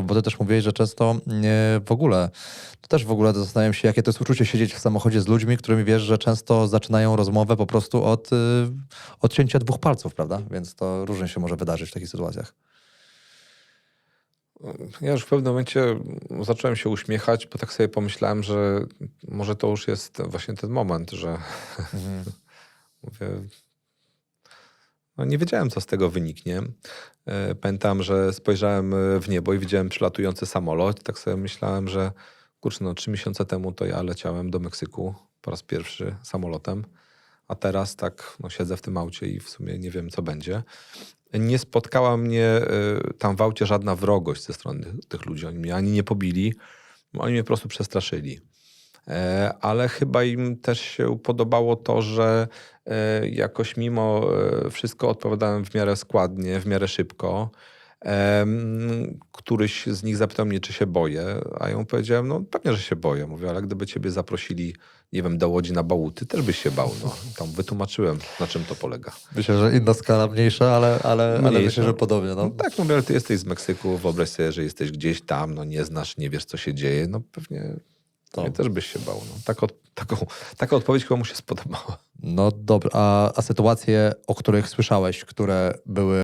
Bo ty też mówiłeś, że często nie, w ogóle, to też w ogóle zastanawiam się, jakie to jest uczucie siedzieć w samochodzie z ludźmi, którymi wiesz, że często zaczynają rozmowę po prostu od y, odcięcia dwóch palców, prawda? Więc to różnie się może wydarzyć w takich sytuacjach. Ja już w pewnym momencie zacząłem się uśmiechać, bo tak sobie pomyślałem, że może to już jest właśnie ten moment, że mówię, no nie wiedziałem, co z tego wyniknie. E, Pamiętam, że spojrzałem e, w niebo i widziałem przylatujący samolot. Tak sobie myślałem, że kurczę, no trzy miesiące temu to ja leciałem do Meksyku po raz pierwszy samolotem, a teraz tak no, siedzę w tym aucie i w sumie nie wiem, co będzie. Nie spotkała mnie e, tam w aucie żadna wrogość ze strony tych ludzi. Oni mnie ani nie pobili, oni mnie po prostu przestraszyli. E, ale chyba im też się podobało to, że e, jakoś mimo e, wszystko odpowiadałem w miarę składnie, w miarę szybko. Któryś z nich zapytał mnie, czy się boję, a ja mu powiedziałem, no pewnie, że się boję. Mówię, ale gdyby ciebie zaprosili, nie wiem, do Łodzi na bałuty, też byś się bał. No. Tam wytłumaczyłem, na czym to polega. Myślę, że inna skala mniejsza, ale, ale, ale myślę, że podobnie. No No. tak, mówię, ale ty jesteś z Meksyku, wyobraź sobie, że jesteś gdzieś tam, no nie znasz, nie wiesz, co się dzieje, no pewnie, To. pewnie też byś się bał. No. Tak od, taką, taka odpowiedź chyba mu się spodobała. No dobra, a, a sytuacje, o których słyszałeś, które były